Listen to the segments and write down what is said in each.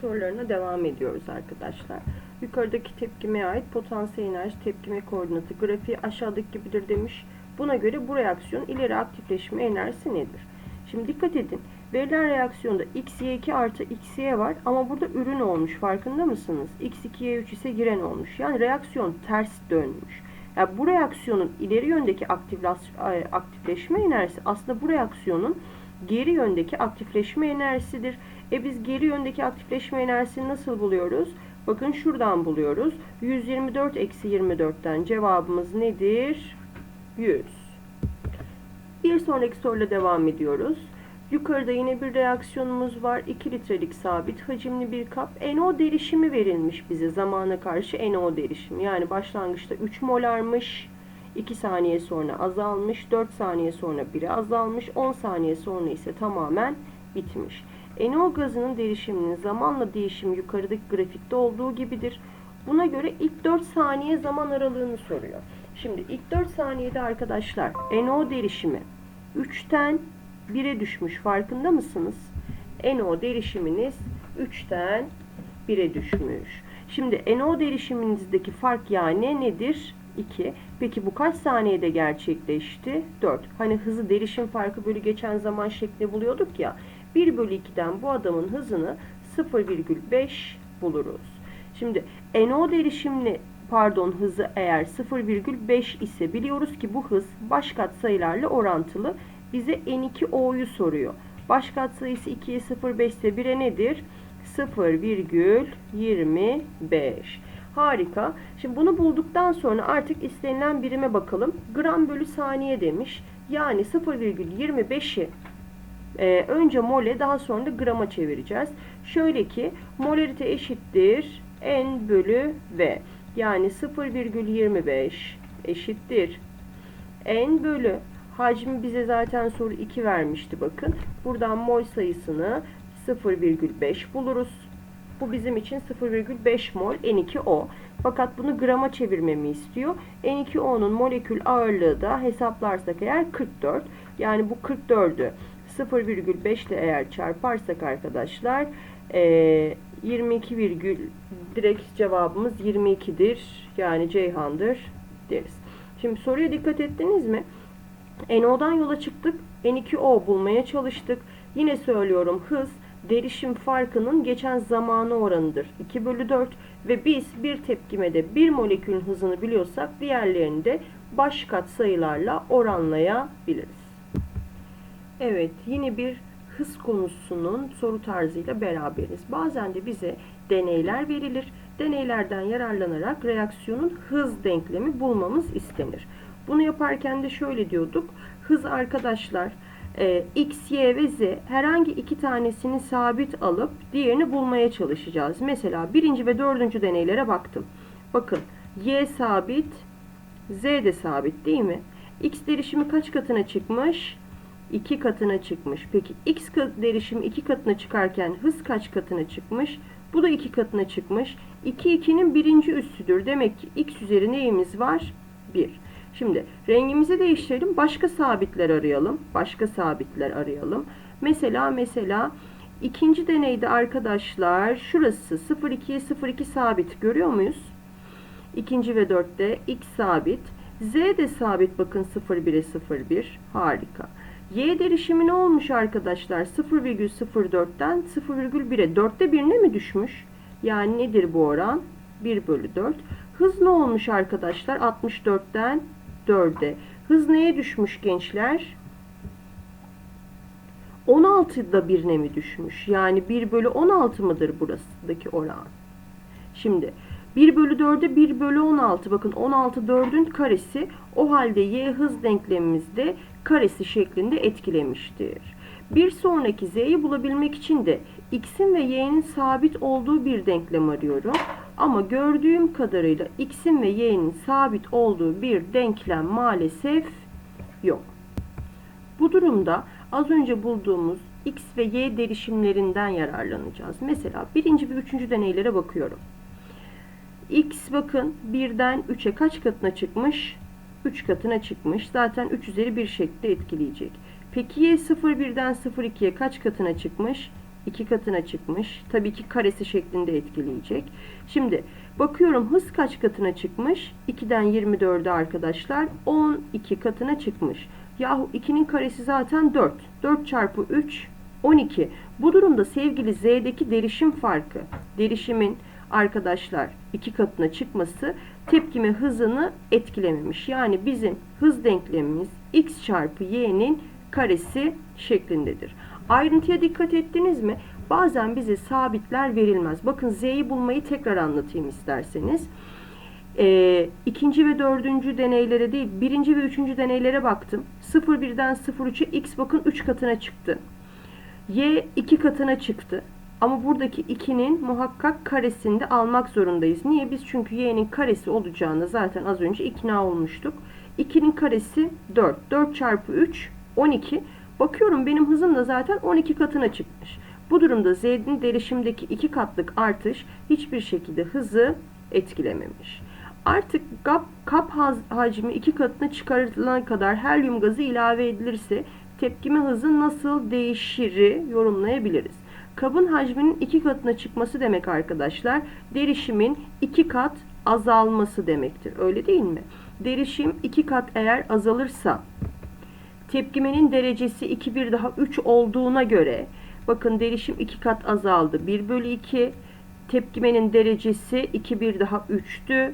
sorularına devam ediyoruz arkadaşlar. Yukarıdaki tepkimeye ait potansiyel enerji tepkime koordinatı grafiği aşağıdaki gibidir demiş. Buna göre bu reaksiyon ileri aktifleşme enerjisi nedir? Şimdi dikkat edin. Verilen reaksiyonda xy2 artı xy var ama burada ürün olmuş. Farkında mısınız? x2y3 ise giren olmuş. Yani reaksiyon ters dönmüş. Yani bu reaksiyonun ileri yöndeki aktifleşme enerjisi aslında bu reaksiyonun geri yöndeki aktifleşme enerjisidir. E biz geri yöndeki aktifleşme enerjisini nasıl buluyoruz? Bakın şuradan buluyoruz. 124 eksi 24'ten cevabımız nedir? 100. Bir sonraki soruyla devam ediyoruz. Yukarıda yine bir reaksiyonumuz var. 2 litrelik sabit hacimli bir kap. NO derişimi verilmiş bize zamana karşı NO derişimi. Yani başlangıçta 3 molarmış. 2 saniye sonra azalmış. 4 saniye sonra biri azalmış. 10 saniye sonra ise tamamen bitmiş. NO gazının derişiminin zamanla değişimi yukarıdaki grafikte olduğu gibidir. Buna göre ilk 4 saniye zaman aralığını soruyor. Şimdi ilk 4 saniyede arkadaşlar NO derişimi 3'ten 1'e düşmüş. Farkında mısınız? NO derişiminiz 3'ten 1'e düşmüş. Şimdi NO derişiminizdeki fark yani nedir? 2. Peki bu kaç saniyede gerçekleşti? 4. Hani hızı derişim farkı bölü geçen zaman şeklinde buluyorduk ya. 1 bölü 2'den bu adamın hızını 0,5 buluruz. Şimdi NO derişimli pardon hızı eğer 0,5 ise biliyoruz ki bu hız baş katsayılarla orantılı. Bize N2O'yu soruyor. Baş katsayısı 2'ye 0,5 ise 1'e nedir? 0,25. Harika. Şimdi bunu bulduktan sonra artık istenilen birime bakalım. Gram bölü saniye demiş. Yani 0,25'i ee, önce mole daha sonra da grama çevireceğiz. Şöyle ki molarite eşittir n bölü v. Yani 0,25 eşittir n bölü hacmi bize zaten soru 2 vermişti bakın. Buradan mol sayısını 0,5 buluruz. Bu bizim için 0,5 mol N2O. Fakat bunu grama çevirmemi istiyor. N2O'nun molekül ağırlığı da hesaplarsak eğer 44. Yani bu 44'ü 0,5 ile eğer çarparsak arkadaşlar e, 22 virgül direkt cevabımız 22'dir. Yani Ceyhan'dır deriz. Şimdi soruya dikkat ettiniz mi? NO'dan yola çıktık. N2O bulmaya çalıştık. Yine söylüyorum hız derişim farkının geçen zamanı oranıdır. 2 bölü 4 ve biz bir tepkimede bir molekülün hızını biliyorsak diğerlerini de baş kat sayılarla oranlayabiliriz. Evet yine bir hız konusunun soru tarzıyla beraberiz. Bazen de bize deneyler verilir. Deneylerden yararlanarak reaksiyonun hız denklemi bulmamız istenir. Bunu yaparken de şöyle diyorduk. Hız arkadaşlar e, x, y ve z herhangi iki tanesini sabit alıp diğerini bulmaya çalışacağız. Mesela birinci ve dördüncü deneylere baktım. Bakın y sabit, z de sabit değil mi? x derişimi kaç katına çıkmış? 2 katına çıkmış. Peki x derişimi 2 katına çıkarken hız kaç katına çıkmış? Bu da 2 katına çıkmış. 2 2'nin birinci üssüdür. Demek ki x üzeri neyimiz var? 1. Şimdi rengimizi değiştirelim. Başka sabitler arayalım. Başka sabitler arayalım. Mesela mesela ikinci deneyde arkadaşlar şurası 0,2'ye 0,2 sabit görüyor muyuz? İkinci ve dörtte x sabit. Z de sabit bakın 0,1'e 0,1. Harika. Y derişimi ne olmuş arkadaşlar? 0,04'ten 0,1'e 4'te 1'ine mi düşmüş? Yani nedir bu oran? 1 bölü 4. Hız ne olmuş arkadaşlar? 64'ten 4'e. Hız neye düşmüş gençler? 16'da birine mi düşmüş? Yani 1 bölü 16 mıdır burasındaki oran? Şimdi 1 bölü 4'e 1 bölü 16. Bakın 16 4'ün karesi. O halde y hız denklemimizde karesi şeklinde etkilemiştir. Bir sonraki z'yi bulabilmek için de x'in ve y'nin sabit olduğu bir denklem arıyorum. Ama gördüğüm kadarıyla x'in ve y'nin sabit olduğu bir denklem maalesef yok. Bu durumda az önce bulduğumuz x ve y derişimlerinden yararlanacağız. Mesela birinci ve üçüncü deneylere bakıyorum. X bakın 1'den 3'e kaç katına çıkmış? 3 katına çıkmış. Zaten 3 üzeri 1 şekilde etkileyecek. Peki Y 0 1'den 0 2'ye kaç katına çıkmış? iki katına çıkmış. Tabii ki karesi şeklinde etkileyecek. Şimdi bakıyorum hız kaç katına çıkmış? 2'den 24'e arkadaşlar 12 katına çıkmış. Yahu 2'nin karesi zaten 4. 4 çarpı 3 12. Bu durumda sevgili Z'deki derişim farkı, derişimin arkadaşlar iki katına çıkması tepkime hızını etkilememiş. Yani bizim hız denklemimiz x çarpı y'nin karesi şeklindedir. Ayrıntıya dikkat ettiniz mi? Bazen bize sabitler verilmez. Bakın z'yi bulmayı tekrar anlatayım isterseniz. Ee, ikinci ve dördüncü deneylere değil, birinci ve üçüncü deneylere baktım. 0,1'den 0,3'e x bakın 3 katına çıktı. Y 2 katına çıktı. Ama buradaki 2'nin muhakkak karesini de almak zorundayız. Niye? Biz çünkü y'nin karesi olacağını zaten az önce ikna olmuştuk. 2'nin karesi 4. 4 çarpı 3 12. Bakıyorum benim hızım da zaten 12 katına çıkmış. Bu durumda z'nin derişimdeki 2 katlık artış hiçbir şekilde hızı etkilememiş. Artık kap, kap hacmi 2 katına çıkarılana kadar helyum gazı ilave edilirse tepkime hızı nasıl değişiri yorumlayabiliriz. Kabın hacminin iki katına çıkması demek arkadaşlar. Derişimin iki kat azalması demektir. Öyle değil mi? Derişim iki kat eğer azalırsa tepkimenin derecesi 2 bir daha 3 olduğuna göre bakın derişim 2 kat azaldı. 1 bölü 2 tepkimenin derecesi 2 bir daha 3'tü.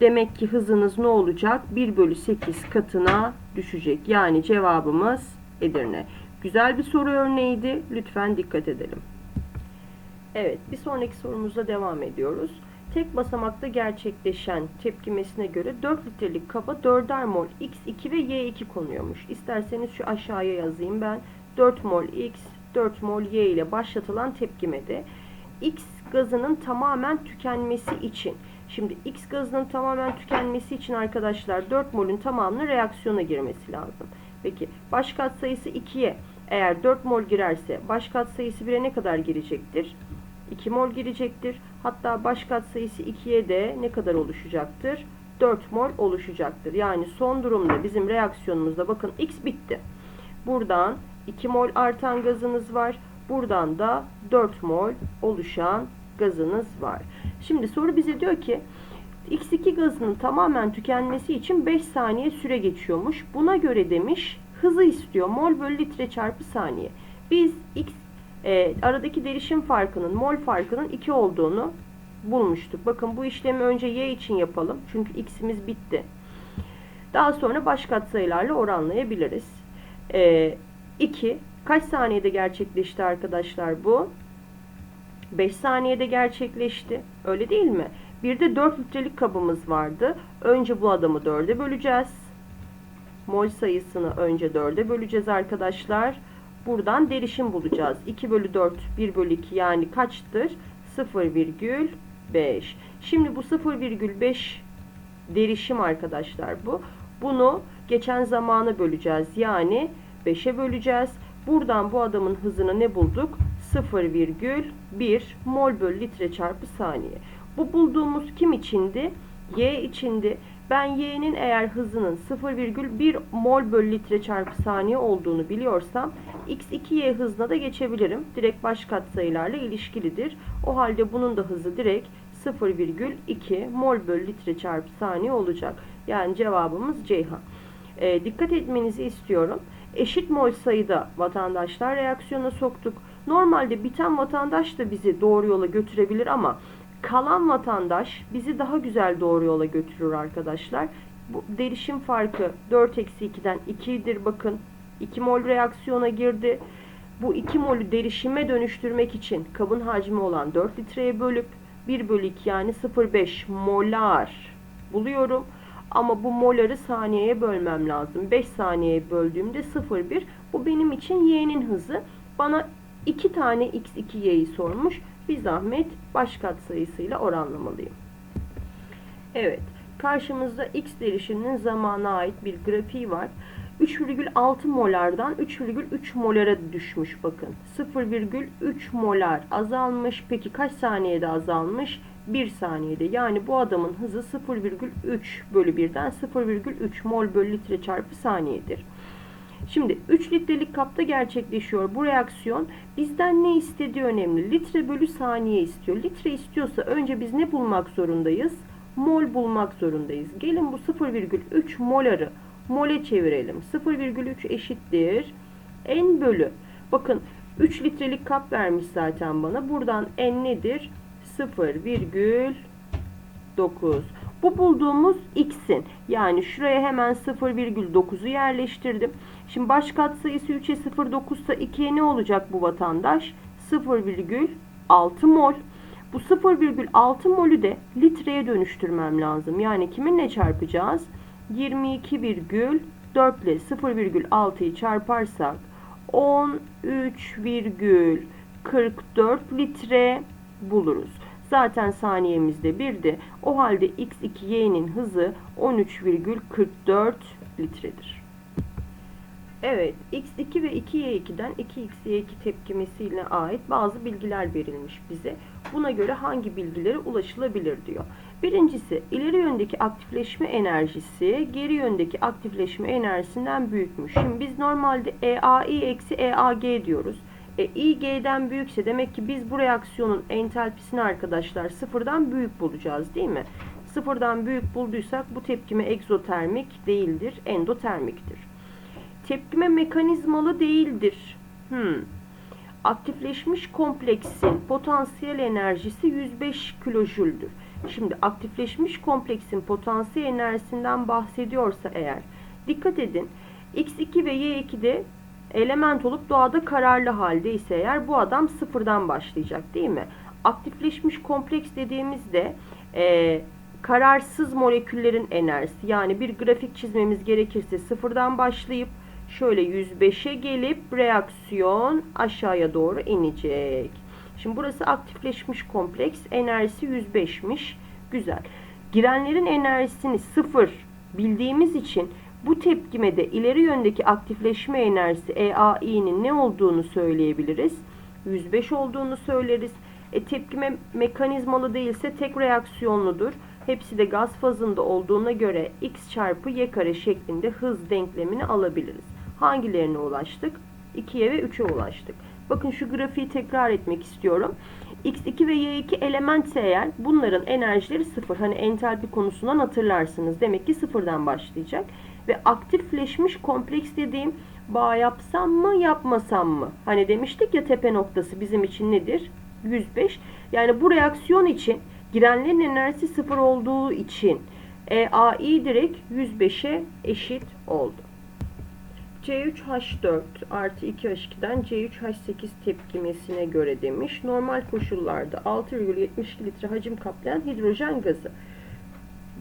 Demek ki hızınız ne olacak? 1 bölü 8 katına düşecek. Yani cevabımız Edirne. Güzel bir soru örneğiydi. Lütfen dikkat edelim. Evet, bir sonraki sorumuzla devam ediyoruz. Tek basamakta gerçekleşen tepkimesine göre 4 litrelik kaba 4'er mol X2 ve Y2 konuyormuş. İsterseniz şu aşağıya yazayım ben. 4 mol X, 4 mol Y ile başlatılan tepkimede X gazının tamamen tükenmesi için Şimdi X gazının tamamen tükenmesi için arkadaşlar 4 molün tamamının reaksiyona girmesi lazım. Peki baş kat sayısı 2'ye eğer 4 mol girerse baş kat sayısı 1'e ne kadar girecektir? 2 mol girecektir. Hatta baş kat sayısı 2'ye de ne kadar oluşacaktır? 4 mol oluşacaktır. Yani son durumda bizim reaksiyonumuzda bakın X bitti. Buradan 2 mol artan gazınız var. Buradan da 4 mol oluşan gazınız var. Şimdi soru bize diyor ki X2 gazının tamamen tükenmesi için 5 saniye süre geçiyormuş. Buna göre demiş hızı istiyor. Mol bölü litre çarpı saniye. Biz X e, aradaki derişim farkının mol farkının 2 olduğunu bulmuştuk. Bakın bu işlemi önce Y için yapalım. Çünkü X'imiz bitti. Daha sonra baş katsayılarla oranlayabiliriz. E, 2 kaç saniyede gerçekleşti arkadaşlar bu? 5 saniyede gerçekleşti. Öyle değil mi? Bir de 4 litrelik kabımız vardı. Önce bu adamı 4'e böleceğiz. Mol sayısını önce 4'e böleceğiz arkadaşlar. Buradan derişim bulacağız. 2 bölü 4, 1 bölü 2 yani kaçtır? 0,5. Şimdi bu 0,5 derişim arkadaşlar bu. Bunu geçen zamana böleceğiz. Yani 5'e böleceğiz. Buradan bu adamın hızını ne bulduk? 0,1 mol bölü litre çarpı saniye. Bu bulduğumuz kim içindi? Y içindi. Ben Y'nin eğer hızının 0,1 mol bölü litre çarpı saniye olduğunu biliyorsam X2Y hızına da geçebilirim. Direkt baş katsayılarla ilişkilidir. O halde bunun da hızı direkt 0,2 mol bölü litre çarpı saniye olacak. Yani cevabımız Ceyhan. E, dikkat etmenizi istiyorum. Eşit mol sayıda vatandaşlar reaksiyona soktuk. Normalde biten vatandaş da bizi doğru yola götürebilir ama kalan vatandaş bizi daha güzel doğru yola götürür arkadaşlar. Bu derişim farkı 4 eksi 2'den 2'dir bakın. 2 mol reaksiyona girdi. Bu 2 molü derişime dönüştürmek için kabın hacmi olan 4 litreye bölüp 1 bölü 2 yani 0,5 molar buluyorum. Ama bu moları saniyeye bölmem lazım. 5 saniyeye böldüğümde 0,1. Bu benim için y'nin hızı. Bana 2 tane x2y'yi sormuş. Bir zahmet baş katsayısıyla oranlamalıyım. Evet. Karşımızda x derişiminin zamana ait bir grafiği var. 3,6 molardan 3,3 molara düşmüş bakın. 0,3 molar azalmış. Peki kaç saniyede azalmış? 1 saniyede. Yani bu adamın hızı 0,3 bölü 1'den 0,3 mol bölü litre çarpı saniyedir. Şimdi 3 litrelik kapta gerçekleşiyor bu reaksiyon. Bizden ne istediği önemli. Litre bölü saniye istiyor. Litre istiyorsa önce biz ne bulmak zorundayız? Mol bulmak zorundayız. Gelin bu 0,3 moları mole çevirelim. 0,3 eşittir. N bölü. Bakın 3 litrelik kap vermiş zaten bana. Buradan N nedir? 0,9. Bu bulduğumuz x'in yani şuraya hemen 0,9'u yerleştirdim. Şimdi baş katsayısı 3'e 0,9 ise 2'ye ne olacak bu vatandaş? 0,6 mol. Bu 0,6 molü de litreye dönüştürmem lazım. Yani kiminle çarpacağız? 22,4 ile 0,6'yı çarparsak 13,44 litre buluruz. Zaten saniyemizde 1'di. O halde x2y'nin hızı 13,44 litredir. Evet, x2 ve 2y2'den 2xy2 tepkimesiyle ait bazı bilgiler verilmiş bize. Buna göre hangi bilgilere ulaşılabilir diyor. Birincisi, ileri yöndeki aktifleşme enerjisi geri yöndeki aktifleşme enerjisinden büyükmüş. Şimdi biz normalde EAI eksi EAG diyoruz. E, I G'den büyükse demek ki biz bu reaksiyonun entalpisini arkadaşlar sıfırdan büyük bulacağız değil mi? Sıfırdan büyük bulduysak bu tepkime egzotermik değildir, endotermiktir. Tepkime mekanizmalı değildir. Hmm. Aktifleşmiş kompleksin potansiyel enerjisi 105 kilojüldür. Şimdi aktifleşmiş kompleksin potansiyel enerjisinden bahsediyorsa eğer dikkat edin X2 ve Y2'de element olup doğada kararlı halde ise eğer bu adam sıfırdan başlayacak değil mi? Aktifleşmiş kompleks dediğimizde e, kararsız moleküllerin enerjisi yani bir grafik çizmemiz gerekirse sıfırdan başlayıp şöyle 105'e gelip reaksiyon aşağıya doğru inecek. Şimdi burası aktifleşmiş kompleks enerjisi 105'miş. Güzel. Girenlerin enerjisini sıfır bildiğimiz için bu tepkimede ileri yöndeki aktifleşme enerjisi EAI'nin ne olduğunu söyleyebiliriz. 105 olduğunu söyleriz. E, tepkime mekanizmalı değilse tek reaksiyonludur. Hepsi de gaz fazında olduğuna göre x çarpı y kare şeklinde hız denklemini alabiliriz. Hangilerine ulaştık? 2'ye ve 3'e ulaştık. Bakın şu grafiği tekrar etmek istiyorum. X2 ve Y2 elementse eğer bunların enerjileri sıfır. Hani entalpi konusundan hatırlarsınız. Demek ki sıfırdan başlayacak. Ve aktifleşmiş kompleks dediğim bağ yapsam mı yapmasam mı? Hani demiştik ya tepe noktası bizim için nedir? 105. Yani bu reaksiyon için girenlerin enerjisi sıfır olduğu için EAI direkt 105'e eşit oldu. C3H4 artı 2H2'den C3H8 tepkimesine göre demiş. Normal koşullarda 6,72 litre hacim kaplayan hidrojen gazı.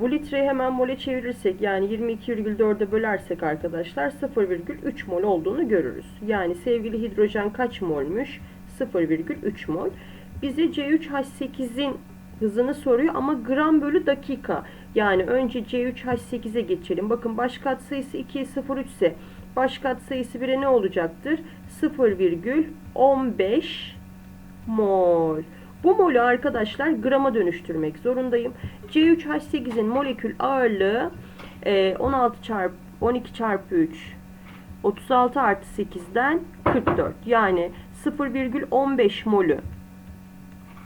Bu litreyi hemen mole çevirirsek yani 22,4'e bölersek arkadaşlar 0,3 mol olduğunu görürüz. Yani sevgili hidrojen kaç molmüş? 0,3 mol. Bize C3H8'in hızını soruyor ama gram bölü dakika. Yani önce C3H8'e geçelim. Bakın baş katsayısı 2'ye 0,3 ise baş katsayısı 1'e ne olacaktır? 0,15 mol. Bu molü arkadaşlar grama dönüştürmek zorundayım. C3H8'in molekül ağırlığı 16 çarpı 12 çarpı 3 36 artı 8'den 44. Yani 0,15 molü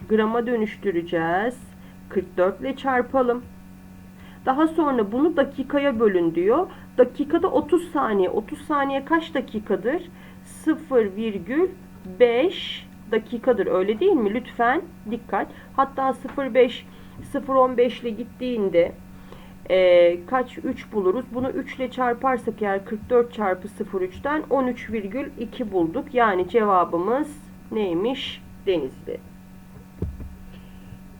grama dönüştüreceğiz. 44 ile çarpalım. Daha sonra bunu dakikaya bölün diyor. Dakikada 30 saniye. 30 saniye kaç dakikadır? 0,5 dakikadır. Öyle değil mi? Lütfen dikkat. Hatta 0,5 0,15 ile gittiğinde e, kaç 3 buluruz. Bunu 3 ile çarparsak eğer 44 çarpı 0,3'ten 13,2 bulduk. Yani cevabımız neymiş? Denizli.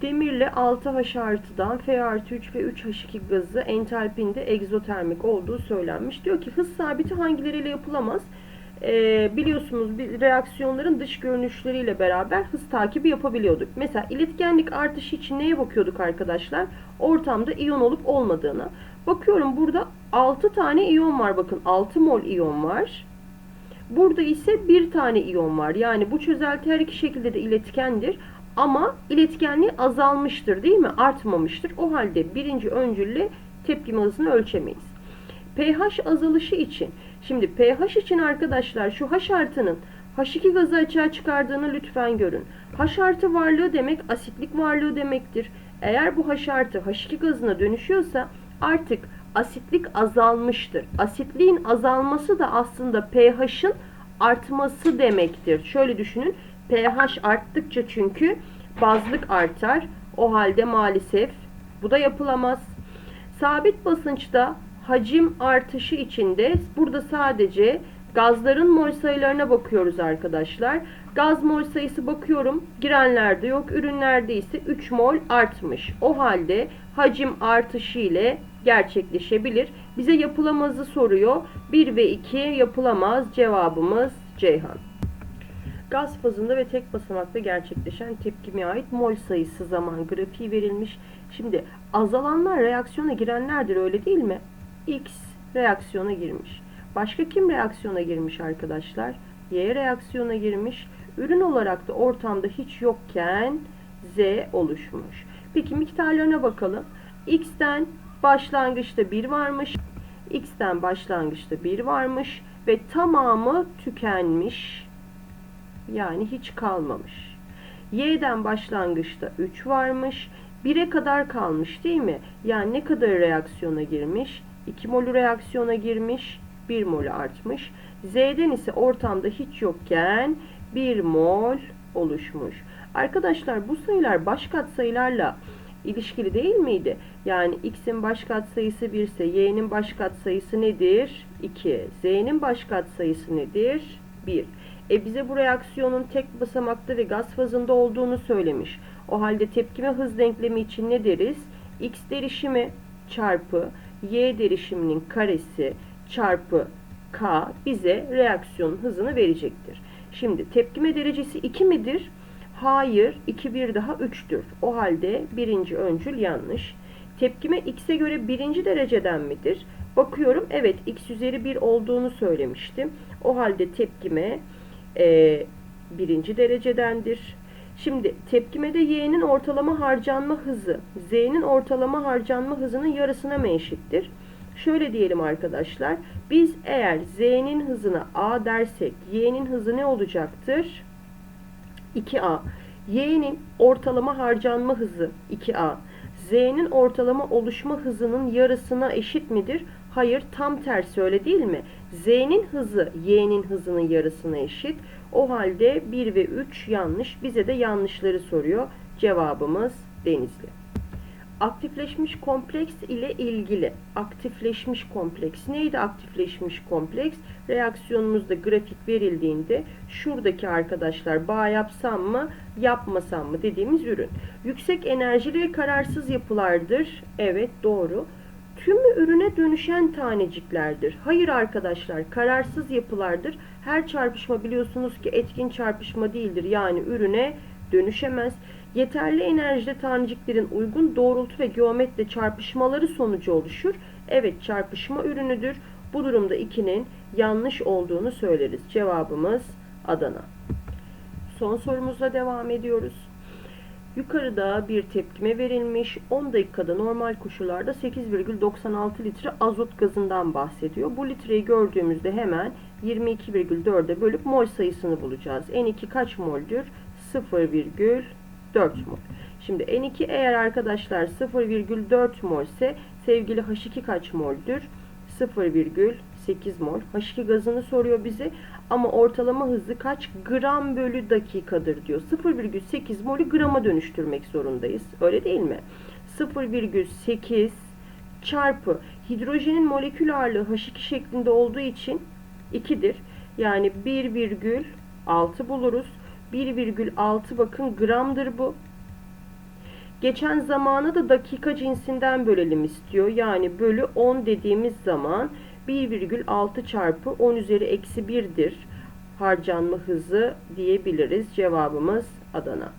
Demirle 6H artıdan F artı 3 ve 3H2 gazı entalpinde egzotermik olduğu söylenmiş. Diyor ki hız sabiti hangileriyle yapılamaz? Ee, biliyorsunuz bir reaksiyonların dış görünüşleriyle beraber hız takibi yapabiliyorduk. Mesela iletkenlik artışı için neye bakıyorduk arkadaşlar? Ortamda iyon olup olmadığına. Bakıyorum burada 6 tane iyon var. Bakın 6 mol iyon var. Burada ise bir tane iyon var. Yani bu çözelti her iki şekilde de iletkendir. Ama iletkenliği azalmıştır değil mi? Artmamıştır. O halde birinci öncülle tepkime hızını ölçemeyiz. pH azalışı için Şimdi pH için arkadaşlar şu H artının H2 gazı açığa çıkardığını lütfen görün. H artı varlığı demek asitlik varlığı demektir. Eğer bu H artı H2 gazına dönüşüyorsa artık asitlik azalmıştır. Asitliğin azalması da aslında pH'ın artması demektir. Şöyle düşünün. pH arttıkça çünkü bazlık artar. O halde maalesef bu da yapılamaz. Sabit basınçta hacim artışı içinde burada sadece gazların mol sayılarına bakıyoruz arkadaşlar. Gaz mol sayısı bakıyorum. Girenlerde yok. Ürünlerde ise 3 mol artmış. O halde hacim artışı ile gerçekleşebilir. Bize yapılamazı soruyor. 1 ve 2 yapılamaz. Cevabımız Ceyhan. Gaz fazında ve tek basamakta gerçekleşen tepkime ait mol sayısı zaman grafiği verilmiş. Şimdi azalanlar reaksiyona girenlerdir öyle değil mi? X reaksiyona girmiş. Başka kim reaksiyona girmiş arkadaşlar? Y reaksiyona girmiş. Ürün olarak da ortamda hiç yokken Z oluşmuş. Peki miktarlarına bakalım. X'ten başlangıçta 1 varmış. X'ten başlangıçta 1 varmış ve tamamı tükenmiş. Yani hiç kalmamış. Y'den başlangıçta 3 varmış. 1'e kadar kalmış değil mi? Yani ne kadar reaksiyona girmiş? 2 molü reaksiyona girmiş. 1 molü artmış. Z'den ise ortamda hiç yokken 1 mol oluşmuş. Arkadaşlar bu sayılar baş katsayılarla ilişkili değil miydi? Yani x'in baş katsayısı 1 ise y'nin baş katsayısı nedir? 2. Z'nin baş katsayısı nedir? 1. E bize bu reaksiyonun tek basamakta ve gaz fazında olduğunu söylemiş. O halde tepkime hız denklemi için ne deriz? X derişimi çarpı Y derişiminin karesi çarpı K bize reaksiyonun hızını verecektir. Şimdi tepkime derecesi 2 midir? Hayır, 2 bir daha 3'tür. O halde birinci öncül yanlış. Tepkime x'e göre birinci dereceden midir? Bakıyorum evet x üzeri 1 olduğunu söylemiştim. O halde tepkime e, birinci derecedendir. Şimdi tepkimede y'nin ortalama harcanma hızı z'nin ortalama harcanma hızının yarısına mı eşittir? Şöyle diyelim arkadaşlar. Biz eğer z'nin hızına a dersek y'nin hızı ne olacaktır? 2a. y'nin ortalama harcanma hızı 2a. z'nin ortalama oluşma hızının yarısına eşit midir? Hayır tam tersi öyle değil mi? Z'nin hızı y'nin hızının yarısına eşit. O halde 1 ve 3 yanlış. Bize de yanlışları soruyor. Cevabımız Denizli. Aktifleşmiş kompleks ile ilgili. Aktifleşmiş kompleks. Neydi aktifleşmiş kompleks? Reaksiyonumuzda grafik verildiğinde şuradaki arkadaşlar bağ yapsam mı yapmasam mı dediğimiz ürün. Yüksek enerjili ve kararsız yapılardır. Evet doğru tümü ürüne dönüşen taneciklerdir. Hayır arkadaşlar kararsız yapılardır. Her çarpışma biliyorsunuz ki etkin çarpışma değildir. Yani ürüne dönüşemez. Yeterli enerjide taneciklerin uygun doğrultu ve geometre çarpışmaları sonucu oluşur. Evet çarpışma ürünüdür. Bu durumda 2'nin yanlış olduğunu söyleriz. Cevabımız Adana. Son sorumuzla devam ediyoruz. Yukarıda bir tepkime verilmiş. 10 dakikada normal koşullarda 8,96 litre azot gazından bahsediyor. Bu litreyi gördüğümüzde hemen 22,4'e bölüp mol sayısını bulacağız. N2 kaç moldür? 0,4 mol. Şimdi N2 eğer arkadaşlar 0,4 mol ise sevgili H2 kaç moldür? 0,8 mol. H2 gazını soruyor bize. Ama ortalama hızı kaç gram bölü dakikadır diyor. 0,8 molü grama dönüştürmek zorundayız. Öyle değil mi? 0,8 çarpı hidrojenin molekül ağırlığı H2 şeklinde olduğu için 2'dir. Yani 1,6 buluruz. 1,6 bakın gramdır bu. Geçen zamanı da dakika cinsinden bölelim istiyor. Yani bölü 10 dediğimiz zaman 1,6 çarpı 10 üzeri eksi 1'dir harcanma hızı diyebiliriz. Cevabımız Adana.